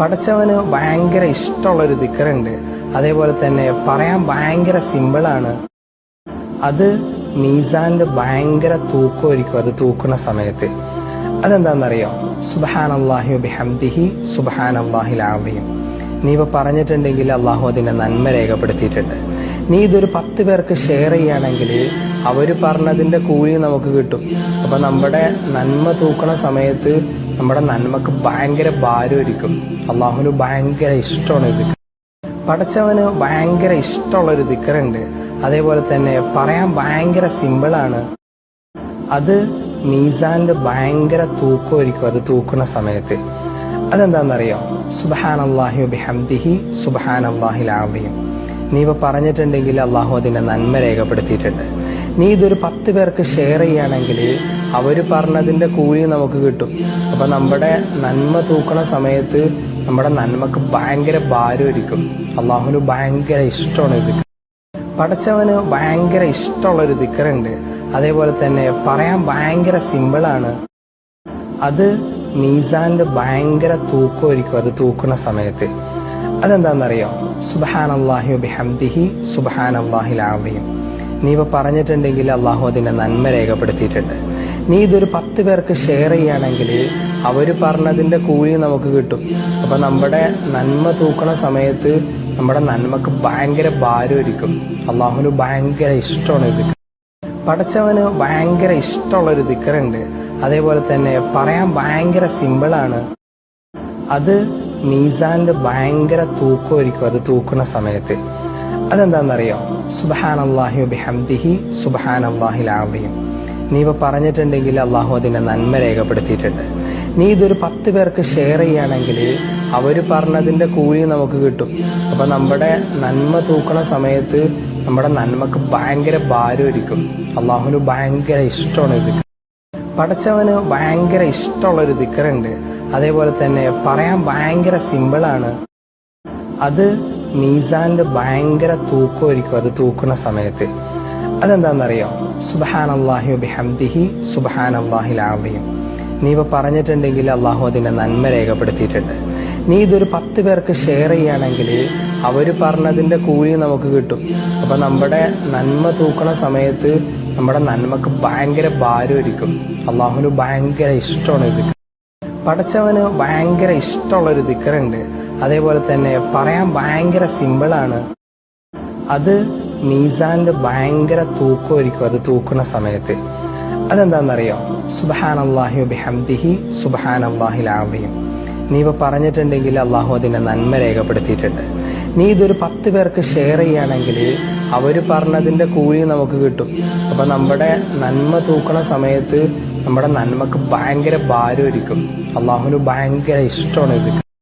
പഠിച്ചവന് ഭയങ്കര ഇഷ്ടമുള്ളൊരു ദിക്കറുണ്ട്. അതേപോലെ തന്നെ പറയാൻ ഭയങ്കര സിമ്പിളാണ്. അത് മീസാന്റെ ഭയങ്കര തൂക്കമായിരിക്കും അത് തൂക്കുന്ന സമയത്ത്. അതെന്താണെന്നറിയോ? സുബഹാൻ അള്ളാഹി ബിഹംദിഹി സുബഹാൻ അള്ളാഹിൽ ആവിയും നീ ഇപ്പൊ പറഞ്ഞിട്ടുണ്ടെങ്കിൽ അള്ളാഹു അതിനെ നന്മ രേഖപ്പെടുത്തിയിട്ടുണ്ട്. നീ ഇതൊരു പത്ത് പേർക്ക് ഷെയർ ചെയ്യുകയാണെങ്കിൽ അവർ പറഞ്ഞതിന്റെ കൂലി നമുക്ക് കിട്ടും. അപ്പൊ നമ്മുടെ നന്മ തൂക്കണ സമയത്ത് നമ്മുടെ നന്മക്ക് ഭയങ്കര ഭാരമായിരിക്കും. അള്ളാഹുന് ഭയങ്കര ഇഷ്ടമാണ് ഇത് പഠിച്ചവന് ഭയങ്കര ഇഷ്ടമുള്ളൊരു ദിക്കറുണ്ട്. അതേപോലെ തന്നെ പറയാൻ ഭയങ്കര സിമ്പിളാണ് അത് മീസാന്റെ ഭയങ്കര തൂക്കമായിരിക്കും അത് തൂക്കുന്ന സമയത്ത്. അതെന്താണെന്നറിയോ സുബഹാൻ അള്ളാഹി ബിഹംദിഹി സുബഹാൻ നീ ഇപ്പൊ പറഞ്ഞിട്ടുണ്ടെങ്കിൽ അള്ളാഹു അതിനെ നന്മ രേഖപ്പെടുത്തിയിട്ടുണ്ട്. നീ ഇതൊരു പത്ത് പേർക്ക് ഷെയർ ചെയ്യുകയാണെങ്കിൽ അവർ പറഞ്ഞതിന്റെ കൂലി നമുക്ക് കിട്ടും. അപ്പൊ നമ്മുടെ നന്മ തൂക്കണ സമയത്ത് നമ്മുടെ നന്മക്ക് ഭയങ്കര ഭാരമായിരിക്കും. അള്ളാഹുവിന് ഭയങ്കര ഇഷ്ടമാണ് ഇത്. പഠിച്ചവന് ഭയങ്കര ഇഷ്ടമുള്ളൊരു ദിക്കറുണ്ട്. അതേപോലെ തന്നെ പറയാൻ ഭയങ്കര സിമ്പിളാണ് അത് മീസാന്റെ ഭയങ്കര തൂക്കമായിരിക്കും അത് തൂക്കുന്ന സമയത്ത്. അതെന്താണെന്നറിയോ? സുബഹാൻ അള്ളാഹി ബിഹംദിഹി സുബഹാൻ അള്ളാഹിൽ ആവിയും നീ ഇപ്പൊ പറഞ്ഞിട്ടുണ്ടെങ്കിൽ അള്ളാഹു അതിന്റെ നന്മ രേഖപ്പെടുത്തിയിട്ടുണ്ട്. നീ ഇതൊരു പത്ത് പേർക്ക് ഷെയർ ചെയ്യുകയാണെങ്കിൽ അവർ പറഞ്ഞതിന്റെ കൂലി നമുക്ക് കിട്ടും. അപ്പൊ നമ്മുടെ നന്മ തൂക്കണ സമയത്ത് നമ്മുടെ നന്മക്ക് ഭയങ്കര ഭാരമായിരിക്കും. അള്ളാഹുന് ഭയങ്കര ഇഷ്ടമാണ് ഇത്. പഠിച്ചവന് ഭയങ്കര ഇഷ്ടമുള്ളൊരു ദിക്കറുണ്ട്. അതേപോലെ തന്നെ പറയാൻ ഭയങ്കര സിമ്പിളാണ് അത് മീസാന്റെ ഭയങ്കര തൂക്കമായിരിക്കും അത് തൂക്കുന്ന സമയത്ത്. അതെന്താണെന്നറിയോ? സുബഹാൻ അള്ളാഹി ബിഹംദിഹി സുബഹാൻ അള്ളാഹിൽ നീ ഇപ്പൊ പറഞ്ഞിട്ടുണ്ടെങ്കിൽ അള്ളാഹു അതിനെ നന്മ രേഖപ്പെടുത്തിയിട്ടുണ്ട്. നീ ഇതൊരു പത്ത് പേർക്ക് ഷെയർ ചെയ്യുകയാണെങ്കിൽ അവർ പറഞ്ഞതിന്റെ കൂലി നമുക്ക് കിട്ടും. അപ്പൊ നമ്മുടെ നന്മ തൂക്കണ സമയത്ത് നമ്മുടെ നന്മക്ക് ഭയങ്കര ഭാരമായിരിക്കും. അള്ളാഹുന് ഭയങ്കര ഇഷ്ടമാണ് ഇത്. പഠിച്ചവന് ഭയങ്കര ഇഷ്ടമുള്ളൊരു ദിക്കറുണ്ട്. അതേപോലെ തന്നെ പറയാൻ ഭയങ്കര സിമ്പിളാണ്. അത് മീസാന്റെ ഭയങ്കര തൂക്കമായിരിക്കും അത് തൂക്കുന്ന സമയത്ത്. അതെന്താണെന്നറിയോ? സുബഹാൻ അള്ളാഹി ബിഹംദിഹി അള്ളാഹിൽ ആവിയും നീ ഇപ്പൊ പറഞ്ഞിട്ടുണ്ടെങ്കിൽ അള്ളാഹു അതിന്റെ നന്മ രേഖപ്പെടുത്തിയിട്ടുണ്ട്. നീ ഇതൊരു പത്ത് പേർക്ക് ഷെയർ ചെയ്യുകയാണെങ്കിൽ അവർ പറഞ്ഞതിന്റെ കൂലി നമുക്ക് കിട്ടും. അപ്പൊ നമ്മുടെ നന്മ തൂക്കണ സമയത്ത് നമ്മുടെ നന്മക്ക് ഭയങ്കര ഭാരമായിരിക്കും. അള്ളാഹുന് ഭയങ്കര ഇഷ്ടമാണ് ഇത്. പഠിച്ചവന് ഭയങ്കര ഇഷ്ടമുള്ളൊരു ദിക്കറുണ്ട്. അതേപോലെ തന്നെ പറയാൻ ഭയങ്കര സിമ്പിളാണ്. അത് മീസാന്റെ ഭയങ്കര തൂക്കമായിരിക്കും അത് തൂക്കുന്ന സമയത്ത്. അതെന്താണെന്നറിയോ സുബഹാൻ അള്ളാഹി ബിഹംദിഹി സുബഹാൻ അള്ളാഹിൽ ആവിയും നീ ഇപ്പൊ പറഞ്ഞിട്ടുണ്ടെങ്കിൽ അള്ളാഹു അതിനെ നന്മ രേഖപ്പെടുത്തിയിട്ടുണ്ട്. നീ ഇതൊരു പത്ത് പേർക്ക് ഷെയർ ചെയ്യുകയാണെങ്കിൽ അവർ പറഞ്ഞതിന്റെ കൂലി നമുക്ക് കിട്ടും. അപ്പൊ നമ്മുടെ നന്മ തൂക്കണ സമയത്ത് നമ്മുടെ നന്മക്ക് ഭയങ്കര ഭാരമായിരിക്കും. അള്ളാഹുന് ഭയങ്കര ഇഷ്ടമാണ് ഇത്.